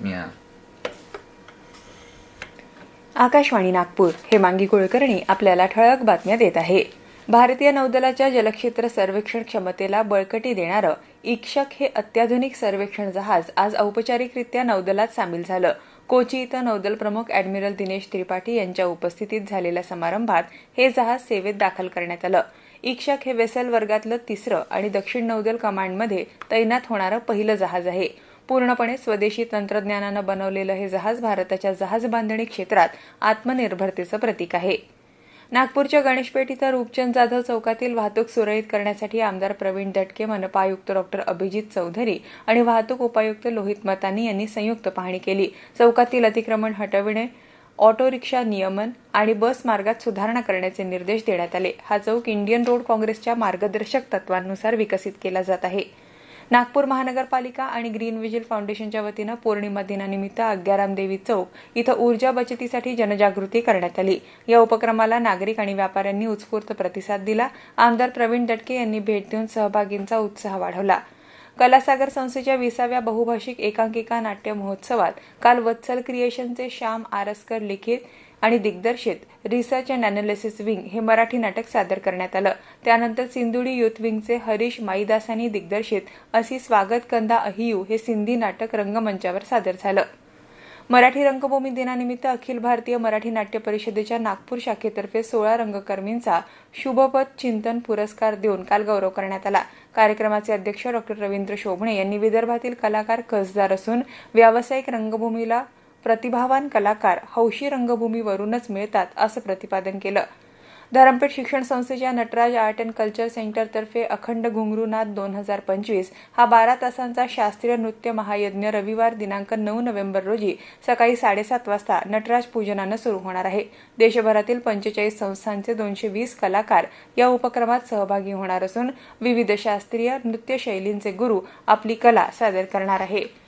मिया आकाशवाणी नागपूर हेमांगी कुलकर्णी आपल्याला ठळक बातम्या देत आहे. भारतीय नौदलाच्या जलक्षेत्र सर्वेक्षण क्षमतेला बळकटी देणारं इक्षक हे अत्याधुनिक सर्वेक्षण जहाज आज औपचारिकरित्या नौदलात सामील झालं. कोची इथं नौदल प्रमुख अॅडमिरल दिनेश त्रिपाठी यांच्या उपस्थितीत झालेल्या समारंभात हे जहाज सेवेत दाखल करण्यात आलं. इक्षक हे वेसल वर्गातलं तिसरं आणि दक्षिण नौदल कमांडमध्ये तैनात होणारं पहिलं जहाज आहे. पूर्णपणे स्वदेशी तंत्रज्ञानानं बनवलेलं हे जहाज भारताच्या जहाज बांधणी क्षेत्रात आत्मनिर्भरतेचं प्रतीक आहे. नागपूरच्या गणेशपेठ इथं रूपचंद जाधव चौकातील वाहतूक सुरळीत करण्यासाठी आमदार प्रवीण दटके मनपा आयुक्त डॉक्टर अभिजित चौधरी आणि वाहतूक उपायुक्त लोहित मतानी यांनी संयुक्त पाहणी केली. चौकातील अतिक्रमण हटविणे ऑटो रिक्षा नियमन आणि बस मार्गात सुधारणा करण्याचे निर्देश देण्यात आले. हा चौक इंडियन रोड काँग्रेसच्या मार्गदर्शक तत्वांनुसार विकसित केला जात आहे. नागपूर महानगरपालिका आणि ग्रीन विजिल फाउंडेशनच्या वतीनं पौर्णिमा दिनानिमित्त अग्याराम देवी चौक इथं ऊर्जा बचतीसाठी जनजागृती करण्यात आली. या उपक्रमाला नागरिक आणि व्यापाऱ्यांनी उत्स्फूर्त प्रतिसाद दिला. आमदार प्रवीण दटके यांनी भेट देऊन सहभागींचा उत्साह वाढवला. कलासागर संस्थेच्या विसाव्या बहुभाषिक एकांकिका नाट्य महोत्सवात काल वत्सल क्रिएशनचे श्याम आरसकर लिखित आणि दिग्दर्शित रिसर्च अँड अनालिसिस विंग हे मराठी नाटक सादर करण्यात आलं. त्यानंतर सिंधुडी युथ विंगचे हरीश माईदासानी दिग्दर्शित असी स्वागत कंदा अहियू हे सिंधी नाटक रंगमंचावर सादर झालं. मराठी रंगभूमी दिनानिमित्त अखिल भारतीय मराठी नाट्य परिषदेच्या नागपूर शाखेतर्फे सोळा रंगकर्मींचा शुभपद चिंतन पुरस्कार देऊन काल गौरव करण्यात आला. कार्यक्रमाचे अध्यक्ष डॉक्टर रवींद्र शोभणे यांनी विदर्भातील कलाकार कसदार असून व्यावसायिक रंगभूमीला प्रतिभावान कलाकार हौशी रंगभूमीवरूनच मिळतात असं प्रतिपादन केलं. धरमपेठ शिक्षण संस्थेच्या नटराज आर्ट अँड कल्चर सेंटरतर्फे अखंड घुंगरूनाथ दोन हजार पंचवीस हा बारा तासांचा शास्त्रीय नृत्य महायज्ञ रविवार दिनांक नऊ नोव्हेंबर रोजी सकाळी साडेसात वाजता नटराज पूजनानं सुरू होणार आहे. देशभरातील पंचेचाळीस संस्थांचे दोनशे वीस कलाकार या उपक्रमात सहभागी होणार असून विविध शास्त्रीय नृत्यशैलींचे गुरु आपली कला सादर करणार आहे.